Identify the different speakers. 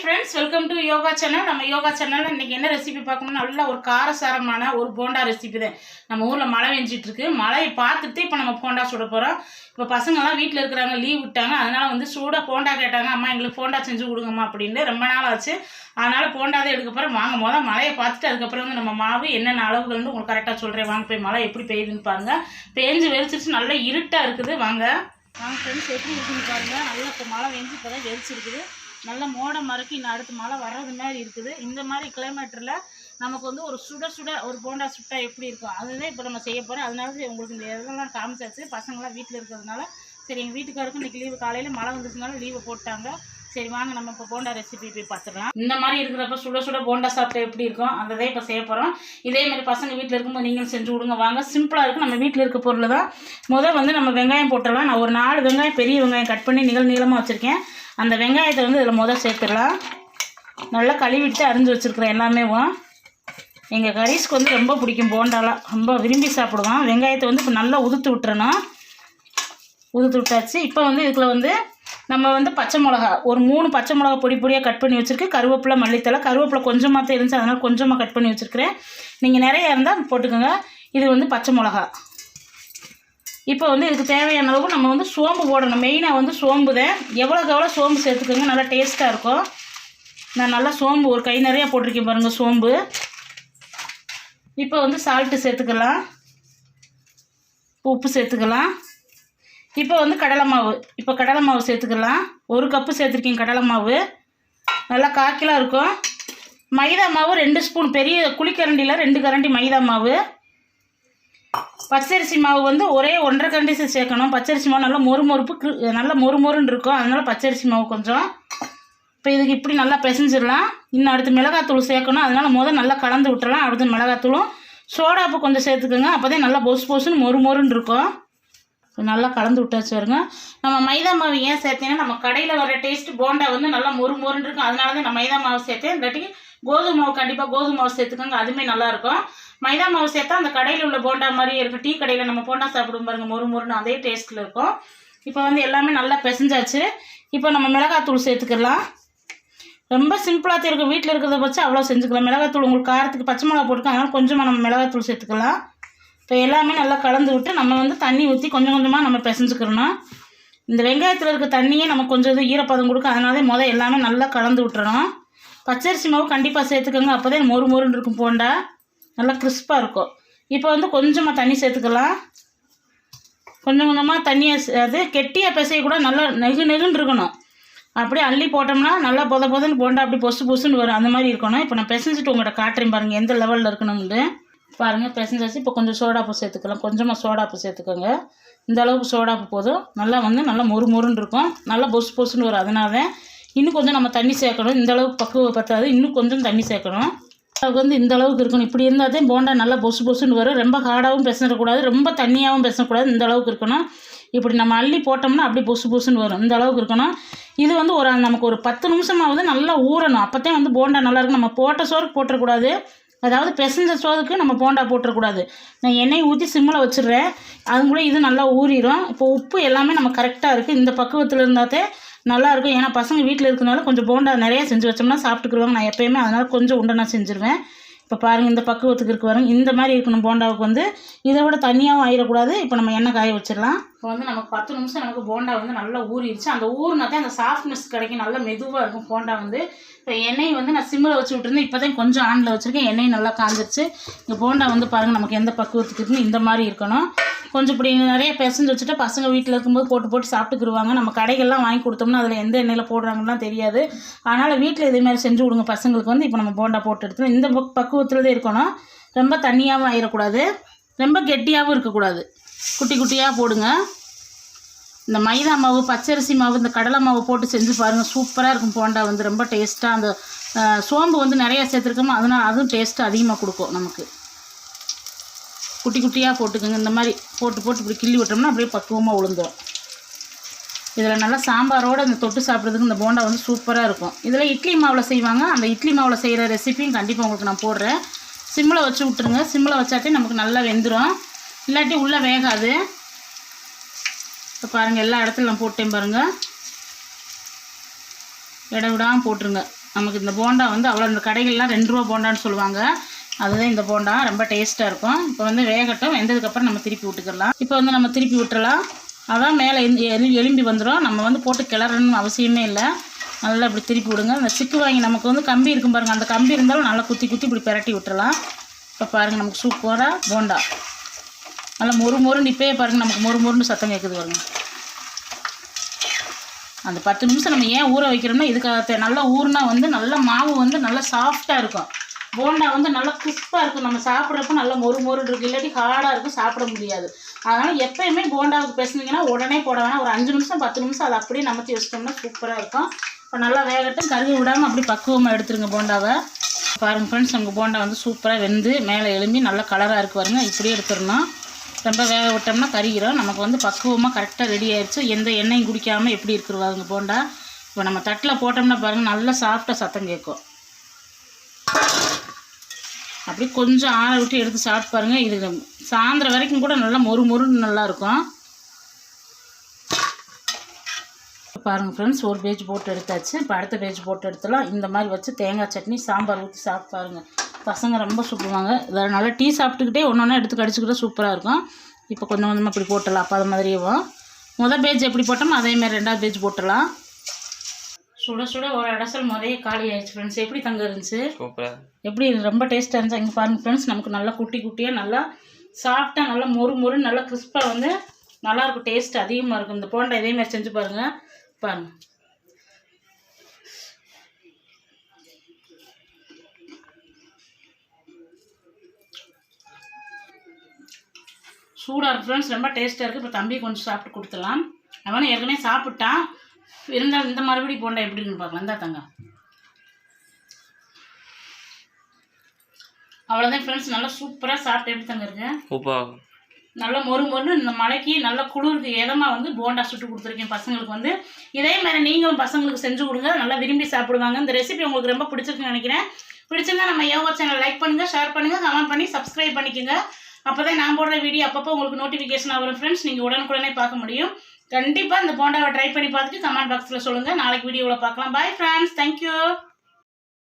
Speaker 1: Friends welcome to yoga channel நம்ம யோகா சேனலில் இன்றைக்கி என்ன ரெசிபி பார்க்கணும்னா நல்ல ஒரு காரசாரமான ஒரு போண்டா ரெசிபி தான். நம்ம ஊரில் மழை வெஞ்சிட்ருக்கு மழையை பார்த்துட்டு இப்போ நம்ம போண்டா சுட போகிறோம் இப்போ பசங்கள்லாம் வீட்டில் இருக்கிறாங்க லீவ் விட்டாங்க. அதனால் வந்து சூடாக போண்டா கேட்டாங்க அம்மா எங்களுக்கு போண்டா செஞ்சு கொடுங்கம்மா அப்படின்னு ரொம்ப நாள் ஆச்சு. அதனால் போண்டா தான் எடுக்க போகிறோம் வாங்க போத மழையை பார்த்துட்டு அதுக்கப்புறம் வந்து நம்ம மாவு என்னென்ன அளவுகள்னு உங்களுக்கு கரெக்டாக சொல்கிறேன் வாங்க போய் மழை எப்படி பெய்யுதுன்னு பாருங்கள் பேஞ்சு வெறிச்சிருச்சு நல்லா இருட்டாக இருக்குது. வாங்க. வாங்க ஃப்ரெண்ட்ஸ் எப்படி இருக்குன்னு பாருங்கள் நல்லா இப்போ மழை வெஞ்சு இப்போ தான் வெறிச்சிருக்குது நல்ல மோட மறுக்கு இன்னும் அடுத்த மழை வர்றது மாதிரி இருக்குது. இந்த மாதிரி கிளைமேட்டரில் நமக்கு வந்து ஒரு சுட சுட ஒரு போண்டா சுட்டா எப்படி இருக்கும் அதுதான் இப்போ நம்ம செய்ய போகிறோம் அதனால உங்களுக்கு இந்த இதெல்லாம் காமிச்சாச்சு. பசங்களாம் வீட்டில் இருக்கிறதுனால சரி எங்கள் வீட்டுக்காருக்கும் இன்றைக்கி லீவு காலையில் மழை வந்துச்சுனால லீவை போட்டாங்க. சரி வாங்க நம்ம இப்போ போண்டா ரெசிபி போய் பார்த்துக்கலாம் இந்த மாதிரி இருக்கிறப்ப சுட சுட போண்டா சாப்பிட்டா எப்படி இருக்கும்? அந்த இப்போ செய்ய போகிறோம் இதே மாதிரி பசங்க வீட்டில் இருக்கும்போது நீங்களும் செஞ்சு கொடுங்க. வாங்க சிம்பிளாக இருக்கும் நம்ம வீட்டில் இருக்க பொருள் தான் முதல் வந்து நம்ம வெங்காயம் போட்டுடலாம். நான் ஒரு நாலு வெங்காயம் பெரிய வெங்காயம் கட் பண்ணி நிகழ் நீளமாக வச்சுருக்கேன். அந்த வெங்காயத்தை வந்து இதில் முதல் சேர்த்துடலாம். நல்லா கழுவிட்டு அரிஞ்சு வச்சுருக்குறேன் எல்லாமேவும் எங்கள் கரீஸ்க்கு வந்து ரொம்ப பிடிக்கும் போண்டாலாம். ரொம்ப விரும்பி சாப்பிடுவான். வெங்காயத்தை வந்து இப்போ நல்லா உதுத்து விட்டுறணும். உதுத்து விட்டாச்சு. இப்போ வந்து இதுக்குள்ள வந்து நம்ம வந்து பச்சை மிளகா ஒரு மூணு பச்சை மிளகா பொடி பொடியாக கட் பண்ணி வச்சுருக்கு. கருவேப்பிலை மல்லித்தலை கருவேப்பிலை கொஞ்சமாக தான் இருந்துச்சு அதனால் கொஞ்சமாக கட் பண்ணி வச்சுருக்கிறேன். நீங்கள் நிறைய இருந்தால் போட்டுக்கோங்க. இது வந்து பச்சை மிளகா. இப்போ வந்து இதுக்கு தேவையான அளவுக்கு நம்ம வந்து சோம்பு போடணும். மெயினாக வந்து சோம்பு தான் எவ்வளோக்கு எவ்வளோ சோம்பு சேர்த்துக்கோங்க. நல்லா டேஸ்ட்டாக இருக்கும். நான் நல்லா சோம்பு ஒரு கை நிறையா போட்டிருக்கேன் பாருங்கள் சோம்பு. இப்போ வந்து சால்ட்டு சேர்த்துக்கலாம். உப்பு சேர்த்துக்கலாம். இப்போ வந்து கடலை மாவு. இப்போ கடலை மாவு சேர்த்துக்கலாம். ஒரு கப்பு சேர்த்துருக்கேன் கடலை மாவு. நல்லா காக்கிலாம் இருக்கும். மைதா மாவு ரெண்டு ஸ்பூன் பெரிய குழிக்கரண்டியில் ரெண்டு கரண்டி மைதா மாவு. பச்சரிசி மாவு வந்து ஒரே ஒன்றரை கரண்டி சேர்க்கணும். பச்சரிசி மாவு நல்லா மொறு மொறுப்பு நல்லா மொறு மொறுன்னு இருக்கும். அதனால் பச்சரிசி மாவு கொஞ்சம் இப்போ இதுக்கு இப்படி நல்லா பிசைஞ்சிடலாம். இன்னும் அடுத்து மிளகாத்தூள் சேர்க்கணும். அதனால் முதல் நல்லா கலந்து விட்டுறலாம். அடுத்து மிளகாத்தூளும் சோடாப்பு கொஞ்சம் சேர்த்துக்கோங்க. அப்போ தான் நல்லா பொசு பொசுன்னு மொறு மொறுன்னு இருக்கும். நல்லா கலந்து விட்டாச்சு வருங்க நம்ம மைதா மாவு ஏன் சேர்த்தீங்கன்னா நம்ம கடையில் வர டேஸ்ட் போண்டா வந்து நல்லா மொறு மொறுன்னு இருக்கும். அதனால தான் நான் மைதா மாவு சேர்த்தேன். இல்லாட்டி கோதுமை மாவு கண்டிப்பாக கோதுமை மாவு சேர்த்துக்கோங்க. அதுவுமே நல்லாயிருக்கும் மைதா மாவு சேர்த்தா அந்த கடையில் உள்ள போண்டா மாதிரி இருக்கும் டீ கடையில் நம்ம போண்டா சாப்பிடும் பாருங்க மொறு மொறுன்னு அதே டேஸ்ட்டில் இருக்கும். இப்போ வந்து எல்லாமே நல்லா பிசைஞ்சாச்சு. இப்போ நம்ம மிளகாத்தூள் சேர்த்துக்கலாம். ரொம்ப சிம்பிளாக தெரியும் வீட்டில் இருக்கிறத வச்சு அவ்வளோ செஞ்சுக்கலாம். மிளகாத்தூள் உங்களுக்கு காரத்துக்கு பச்சை மிளகா போட்டுக்கோ அதனால் கொஞ்சமாக நம்ம மிளகாத்தூள் சேர்த்துக்கலாம். இப்போ எல்லாமே நல்லா கலந்து விட்டு நம்ம வந்து தண்ணி ஊற்றி கொஞ்சம் கொஞ்சமாக நம்ம பிசைஞ்சுக்கிறணும். இந்த வெங்காயத்தில் இருக்க தண்ணியே நம்ம கொஞ்சம் இது ஈரப்பதம் கொடுக்கும். அதனாலே முதல் எல்லாமே நல்லா கலந்து விட்டுறணும். பச்சரிசி மாவு கண்டிப்பாக சேர்த்துக்கோங்க. அப்போ தான் மொறு மொறுன்னு இருக்கும் போண்டா. நல்லா கிறிஸ்பாக இருக்கும். இப்போ வந்து கொஞ்சமாக தண்ணி சேர்த்துக்கலாம். கொஞ்சம் கொஞ்சமாக தண்ணியை அது கெட்டியாக பிசைய கூட நல்லா நெகு நெகுன்னு இருக்கணும். அப்படியே அள்ளி போட்டோம்னா நல்லா பொத பொதன்னு போண்டா அப்படி பொசு பொசுன்னு வரும். அந்த மாதிரி இருக்கணும். இப்போ நான் பிசைஞ்சிட்டு உங்கள்கிட்ட காட்டுறேன் பாருங்கள் எந்த லெவலில் இருக்கணும்னு. பாருங்கள் பிசைஞ்சாச்சு. இப்போ கொஞ்சம் சோடாப்பு சேர்த்துக்கலாம். கொஞ்சமாக சோடாப்பு சேர்த்துக்கோங்க. இந்த அளவுக்கு சோடாப்பு போதும். நல்லா வந்து நல்லா மொறு மொறுன்னு இருக்கும். நல்லா பொசு பொசுன்னு வரும். அதனால தான் இன்னும் கொஞ்சம் நம்ம தண்ணி சேர்க்கணும். இந்த அளவுக்கு பக்குவ பத்தாது இன்னும் கொஞ்சம் தண்ணி சேர்க்கணும். அதுக்கு வந்து இந்த அளவுக்கு இருக்கணும். இப்படி இருந்தால் தான் போண்டா நல்லா பொசு பொசுன்னு வரும். ரொம்ப ஹார்டாகவும் பிசைடக்கூடாது ரொம்ப தண்ணியாகவும் பேசக்கூடாது. இந்த அளவுக்கு இருக்கணும். இப்படி நம்ம அள்ளி போட்டோம்னா அப்படியே பொசு பொசுன்னு வரும். இந்த அளவுக்கு இருக்கணும். இது வந்து ஒரு நமக்கு ஒரு பத்து நிமிஷமாவது நல்லா ஊறணும். அப்போ வந்து போண்டா நல்லாயிருக்கும் நம்ம போட்ட சோறுக்கு போட்டுறக்கூடாது. அதாவது பிசைஞ்ச சோறுக்கு நம்ம போண்டா போட்டுறக்கூடாது. நான் எண்ணெய் ஊற்றி சிம்மில் வச்சிடுறேன். அது கூட இது நல்லா ஊறிடும் இப்போ உப்பு எல்லாமே நம்ம கரெக்டாக இருக்குது இந்த பக்குவத்தில் இருந்தாத்தே நல்லாயிருக்கும். ஏன்னா பசங்க வீட்டில் இருக்கனால கொஞ்சம் போண்டா நிறைய செஞ்சு வச்சோம்னா சாப்பிட்டுக்குருவாங்க. நான் எப்பயுமே அதனால் கொஞ்சம் உண்டை நான் செஞ்சுருவேன். இப்போ பாருங்கள் இந்த பக்குவத்துக்கு இருக்கு பாருங்க. இந்த மாதிரி இருக்கணும் போண்டாவுக்கு வந்து. இதை விட தனியாகவும் ஆயிடக்கூடாது. இப்போ நம்ம எண்ணெய் காய வச்சிடலாம். இப்போ வந்து நமக்கு பத்து நிமிஷம் நமக்கு போண்டா வந்து நல்லா ஊறிடுச்சு. அந்த ஊறினா தான் அந்த சாஃப்ட்னஸ் கிடைக்கும். நல்லா மெதுவாக இருக்கும் போண்டா வந்து. இப்போ எண்ணெய் வந்து நான் சிம்மில் வச்சு விட்டுருந்தேன். இப்போ தான் கொஞ்சம் ஆனில் வச்சுருக்கேன். எண்ணெய் நல்லா காஞ்சிருச்சு. இந்த போண்டா வந்து பாருங்கள் நமக்கு எந்த பக்குவத்துக்கு இருக்குன்னு இந்த மாதிரி இருக்கணும். கொஞ்சம் இப்படி நிறைய பிசைஞ்சு வச்சுட்டு பசங்க வீட்டில் இருக்கும்போது போட்டு போட்டு சாப்பிட்டுக்குருவாங்க. நம்ம கடைகள்லாம் வாங்கி கொடுத்தோம்னா அதில் எந்த எண்ணெயில் போடுறாங்கலாம் தெரியாது. அதனால் வீட்டில் இதே மாதிரி செஞ்சு விடுங்க பசங்களுக்கு வந்து. இப்போ நம்ம போண்டா போட்டு எடுத்து இந்த பக் பக்குவத்தில் தான் இருக்கணும். ரொம்ப தண்ணியாகவும் ஆயிடக்கூடாது ரொம்ப கெட்டியாகவும் இருக்கக்கூடாது. குட்டி குட்டியாக போடுங்க. இந்த மைதா மாவு பச்சரிசி மாவு இந்த கடலை மாவு போட்டு செஞ்சு பாருங்கள் சூப்பராக இருக்கும் போண்டா வந்து. ரொம்ப டேஸ்ட்டாக அந்த சோம்பு வந்து நிறையா சேர்த்துருக்கோமோ அதனால் அதுவும் டேஸ்ட்டு அதிகமாக கொடுக்கும் நமக்கு. குட்டி குட்டியாக போட்டுக்கோங்க. இந்த மாதிரி போட்டு போட்டு இப்படி கிள்ளி விட்டோம்னா அப்படியே பக்குவமாக உளுந்துரும். இதில் நல்லா சாம்பாரோட இந்த தொட்டு சாப்பிட்றதுக்கு இந்த போண்டா வந்து சூப்பராக இருக்கும். இதில் இட்லி மாவில் செய்வாங்க. அந்த இட்லி மாவில் செய்கிற ரெசிபியும் கண்டிப்பாக உங்களுக்கு நான் போடுறேன். சிம்மில் வச்சு விட்ருங்க சிம்மில் வச்சாட்டே நமக்கு நல்லா வெந்துடும் இல்லாட்டி உள்ளே வேகாது. இப்போ பாருங்கள் எல்லா இடத்துல நான் போட்டேன் பாருங்கள் இடம் விடாமல் போட்டுருங்க. நமக்கு இந்த போண்டா வந்து அவ்வளோ இந்த கடைகள்லாம் ரெண்டு ரூபா போண்டான்னு சொல்லுவாங்க. அதுதான் இந்த போண்டா. ரொம்ப டேஸ்ட்டாக இருக்கும். இப்போ வந்து வேகட்டும். வெந்ததுக்கப்புறம் நம்ம திருப்பி விட்டுக்கலாம். இப்போ வந்து நம்ம திருப்பி விட்டுறலாம். அதான் மேலே எலி எலும்பி வந்துடும் நம்ம வந்து போட்டு கிளறணும்னு அவசியமே இல்லை. நல்லா இப்படி திருப்பி விடுங்க. அந்த சிக்கு வாங்கி நமக்கு வந்து கம்பி இருக்கும் பாருங்கள் அந்த கம்பி இருந்தாலும் நல்லா குத்தி குத்தி இப்படி பிரட்டி விட்டுறலாம். இப்போ பாருங்கள் நமக்கு சூப்பராக போண்டா. நல்லா மொறு மொறுன்னு இப்போயே பாருங்கள் நமக்கு மொறு மொறுன்னு சத்தம் கேட்குது பாருங்க. அந்த பத்து நிமிஷம் நம்ம ஏன் ஊற வைக்கிறோம்னா இதுக்காக நல்லா ஊறுனா வந்து நல்ல மாவு வந்து நல்லா சாஃப்டாக இருக்கும். போண்டா வந்து நல்லா கிறிஸ்பாக இருக்கும். நம்ம சாப்பிட்றப்ப நல்லா மொறு மொறு இருக்கும். இல்லாட்டி ஹார்டாக இருக்கும். சாப்பிட முடியாது. அதனால் எப்பயுமே போண்டாவுக்கு பேசுனீங்கன்னா உடனே போட வேணாம். ஒரு அஞ்சு நிமிஷம் பத்து நிமிஷம் அதை அப்படியே நமத்தி வச்சிட்டோம்னா சூப்பராக இருக்கும். இப்போ நல்லா வேகட்டும். கருவி விடாமல் அப்படி பக்குவமாக எடுத்துருங்க போண்டாவை. பாருங்கள் ஃப்ரெண்ட்ஸ் நமக்கு போண்டா வந்து சூப்பராக வெந்து மேலே எலும்பி நல்லா கலராக இருக்கு பாருங்க. இப்படியே எடுத்துடணும். ரொம்ப வேக விட்டோம்னா கறிகிறோம் நமக்கு வந்து பக்குவமாக கரெக்டாக ரெடி ஆயிடுச்சு எந்த எண்ணெயும் குடிக்காமல் எப்படி இருக்குருவாங்க போண்டா? இப்போ நம்ம தட்டில் போட்டோம்னா பாருங்கள் நல்லா சாஃப்டாக சத்தம் கேட்கும். அப்படி கொஞ்சம் ஆற விட்டு எடுத்து சாப்பிட்டு பாருங்கள் இது சாயந்தரம் வரைக்கும் கூட நல்லா மொறு மொறுன்னு நல்லா இருக்கும். பாருங்கள் ஃப்ரெண்ட்ஸ் ஒரு பேஜ் போட்டு எடுத்தாச்சு. இப்போ அடுத்த பேஜ் போட்டு எடுத்துலாம் இந்த மாதிரி வச்சு தேங்காய் சட்னி சாம்பார் ஊற்றி சாப்பிட்டு பாருங்கள் பசங்க ரொம்ப சாப்பிடுவாங்க இதை நல்லா டீ சாப்பிட்டுக்கிட்டே ஒன்று ஒன்றா எடுத்து கடிச்சிக்கிட்டே சூப்பராக இருக்கும். இப்போ கொஞ்சம் கொஞ்சமாக இப்படி போட்டுடலாம். அப்போ அது மாதிரியும் முதல் பேஜ் எப்படி போட்டோமோ அதே மாதிரி ரெண்டாவது பேஜ் போட்டுடலாம். சுட சுட ஒரு அடசல் முறையே காலி ஆயிடுச்சு ஃப்ரெண்ட்ஸ் எப்படி தங்க இருந்துச்சு?
Speaker 2: சூப்பராக
Speaker 1: எப்படி ரொம்ப டேஸ்ட்டாக இருந்துச்சு. இங்கே பாருங்கள் ஃப்ரெண்ட்ஸ் நமக்கு நல்லா குட்டி குட்டியாக நல்லா சாஃப்டாக நல்லா மொறு மொறு நல்லா கிறிஸ்பாக வந்து நல்லா இருக்கும். டேஸ்ட் அதிகமாக இருக்கும். இந்த போண்டா இதே மாதிரி செஞ்சு பாருங்கள் பாருங்க. சூடாக இருக்கு ஃப்ரெண்ட்ஸ் ரொம்ப டேஸ்ட்டாக இருக்குது இப்போ தம்பி கொஞ்சம் சாப்பிட்டு கொடுத்துடலாம். அவனும் ஏற்கனவே சாப்பிட்டான். இருந்தாலும் இந்த மறுபடியும் போண்டா எப்படின்னு பார்க்கலாம். இந்தா தங்க. அவ்வளோதான் ஃப்ரெண்ட்ஸ் நல்லா சூப்பராக சாப்பிட்டு எப்படி தங்க இருக்கு? நல்லா மொறு மொறுன்னு இந்த மலைக்கு நல்ல குளிருக்கு இதமாக வந்து போண்டா சுட்டு கொடுத்துருக்கேன் பசங்களுக்கு வந்து. இதே மாதிரி நீங்களும் பசங்களுக்கு செஞ்சு கொடுங்க. நல்லா விரும்பி சாப்பிடுவாங்க. இந்த ரெசிபி உங்களுக்கு ரொம்ப பிடிச்சிருக்குன்னு நினைக்கிறேன். பிடிச்சிருந்தா நம்ம யோகா சேனல் லைக் பண்ணுங்கள் ஷேர் பண்ணுங்கள் கமெண்ட் பண்ணி சப்ஸ்கிரைப் பண்ணிக்கோங்க. அப்போ தான் நான் போடுற வீடியோ அப்பப்போ உங்களுக்கு நோட்டிஃபிகேஷன் வரும் ஃப்ரெண்ட்ஸ் நீங்கள் உடனுக்குடனே பார்க்க முடியும். கண்டிப்பாக இந்த போண்டாவை ட்ரை பண்ணி பார்த்துட்டு கமெண்ட் பாக்ஸில் சொல்லுங்கள் நாளைக்கு வீடியோவில் பார்க்கலாம். Bye friends thank you